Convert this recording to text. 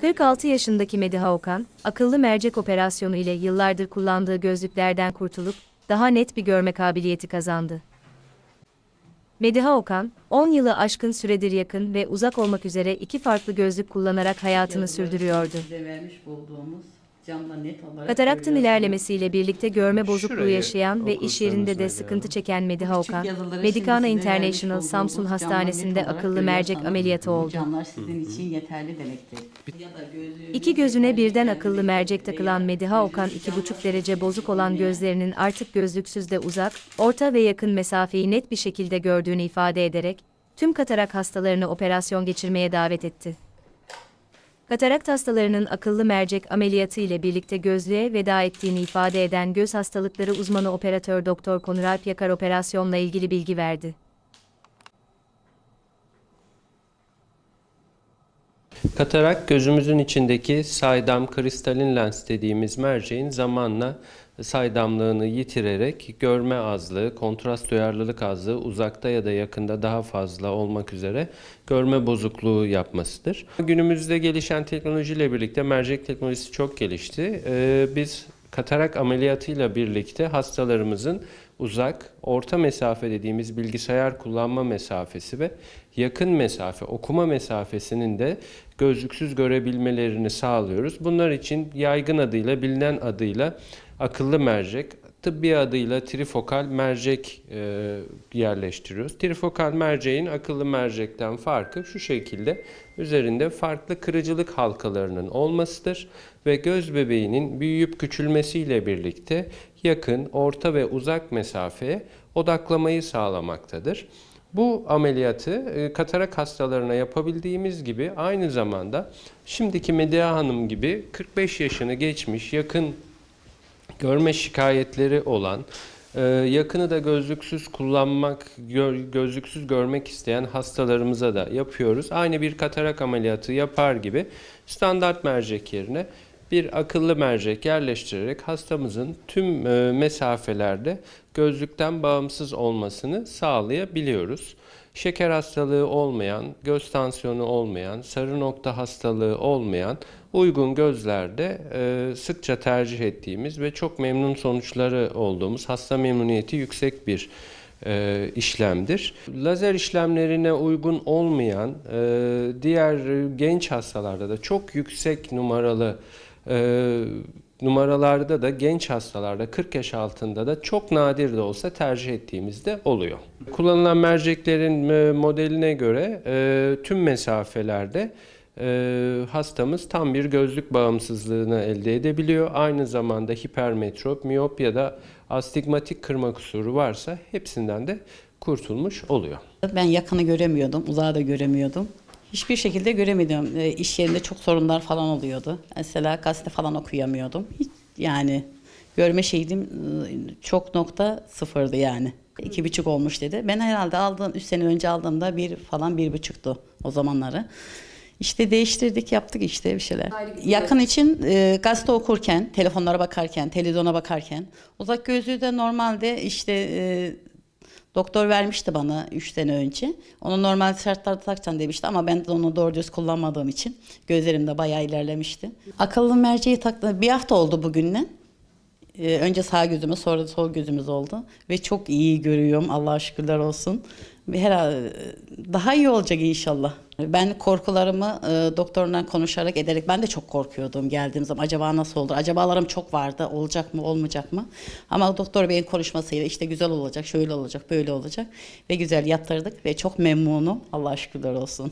46 yaşındaki Mediha Okan, akıllı mercek operasyonu ile yıllardır kullandığı gözlüklerden kurtulup daha net bir görme kabiliyeti kazandı. Mediha Okan, 10 yılı aşkın süredir yakın ve uzak olmak üzere iki farklı gözlük kullanarak hayatını sürdürüyordu. Kataraktın ilerlemesiyle birlikte görme bozukluğu Şurayı yaşayan ve iş yerinde de sıkıntı çeken Mediha Okan, Medicana International Samsun Hastanesi'nde akıllı mercek ameliyatı oldu. Sizin için yeterli demektir. İki gözüne birden akıllı mercek takılan Mediha Okan gözlük 2,5 camlar derece bozuk olan gözlerinin artık gözlüksüz de uzak, orta ve yakın mesafeyi net bir şekilde gördüğünü ifade ederek, tüm katarak hastalarını operasyon geçirmeye davet etti. Katarakt hastalarının akıllı mercek ameliyatı ile birlikte gözlüğe veda ettiğini ifade eden göz hastalıkları uzmanı operatör Doktor Konur Alp Yakar operasyonla ilgili bilgi verdi. Katarak gözümüzün içindeki saydam kristalin lens dediğimiz merceğin zamanla saydamlığını yitirerek görme azlığı, kontrast duyarlılık azlığı uzakta ya da yakında daha fazla olmak üzere görme bozukluğu yapmasıdır. Günümüzde gelişen teknolojiyle birlikte mercek teknolojisi çok gelişti. Ee, biz katarak ameliyatıyla birlikte hastalarımızın uzak, orta mesafe dediğimiz bilgisayar kullanma mesafesi ve yakın mesafe, okuma mesafesinin de gözlüksüz görebilmelerini sağlıyoruz. Bunlar için yaygın adıyla, bilinen adıyla akıllı mercek, tıbbi adıyla trifokal mercek e, yerleştiriyoruz. Trifokal merceğin akıllı mercekten farkı şu şekilde üzerinde farklı kırıcılık halkalarının olmasıdır ve göz bebeğinin büyüyüp küçülmesiyle birlikte yakın, orta ve uzak mesafeye odaklamayı sağlamaktadır. Bu ameliyatı e, katarak hastalarına yapabildiğimiz gibi aynı zamanda şimdiki Medya Hanım gibi 45 yaşını geçmiş yakın görme şikayetleri olan, e, yakını da gözlüksüz kullanmak, gözlüksüz görmek isteyen hastalarımıza da yapıyoruz. Aynı bir katarak ameliyatı yapar gibi standart mercek yerine bir akıllı mercek yerleştirerek hastamızın tüm e, mesafelerde gözlükten bağımsız olmasını sağlayabiliyoruz. Şeker hastalığı olmayan, göz tansiyonu olmayan, sarı nokta hastalığı olmayan uygun gözlerde e, sıkça tercih ettiğimiz ve çok memnun sonuçları olduğumuz hasta memnuniyeti yüksek bir e, işlemdir. Lazer işlemlerine uygun olmayan diğer genç hastalarda da çok yüksek numaralı e, numaralarda da genç hastalarda 40 yaş altında da çok nadir de olsa tercih ettiğimizde oluyor. Kullanılan merceklerin e, modeline göre e, tüm mesafelerde e, hastamız tam bir gözlük bağımsızlığını elde edebiliyor. Aynı zamanda hipermetrop, miyop ya da astigmatik kırma kusuru varsa hepsinden de kurtulmuş oluyor. Ben yakını göremiyordum, uzağı da göremiyordum. Hiçbir şekilde göremiyordum. E, iş yerinde çok sorunlar falan oluyordu. Mesela gazete falan okuyamıyordum. Hiç, yani görme şeydim e, çok nokta sıfırdı yani. İki buçuk olmuş dedi. Ben herhalde aldığım, üç sene önce aldığımda bir falan bir buçuktu o zamanları. İşte değiştirdik, yaptık işte bir şeyler. Yakın için e, gazete okurken, telefonlara bakarken, televizyona bakarken, uzak gözlüğü de normalde işte e, Doktor vermişti bana 3 sene önce. Onu normal şartlarda takacaksın demişti ama ben de onu doğru düz kullanmadığım için gözlerim de bayağı ilerlemişti. Akıllı merceği taktım. Bir hafta oldu bugünle. Ee, önce sağ gözüme sonra sol gözümüz oldu. Ve çok iyi görüyorum Allah'a şükürler olsun. Herhalde daha iyi olacak inşallah. Ben korkularımı e, doktorla konuşarak ederek ben de çok korkuyordum geldiğim zaman. Acaba nasıl olur? Acabalarım çok vardı. Olacak mı, olmayacak mı? Ama doktor beyin konuşmasıyla işte güzel olacak, şöyle olacak, böyle olacak ve güzel yattırdık ve çok memnunum. Allah'a şükürler olsun.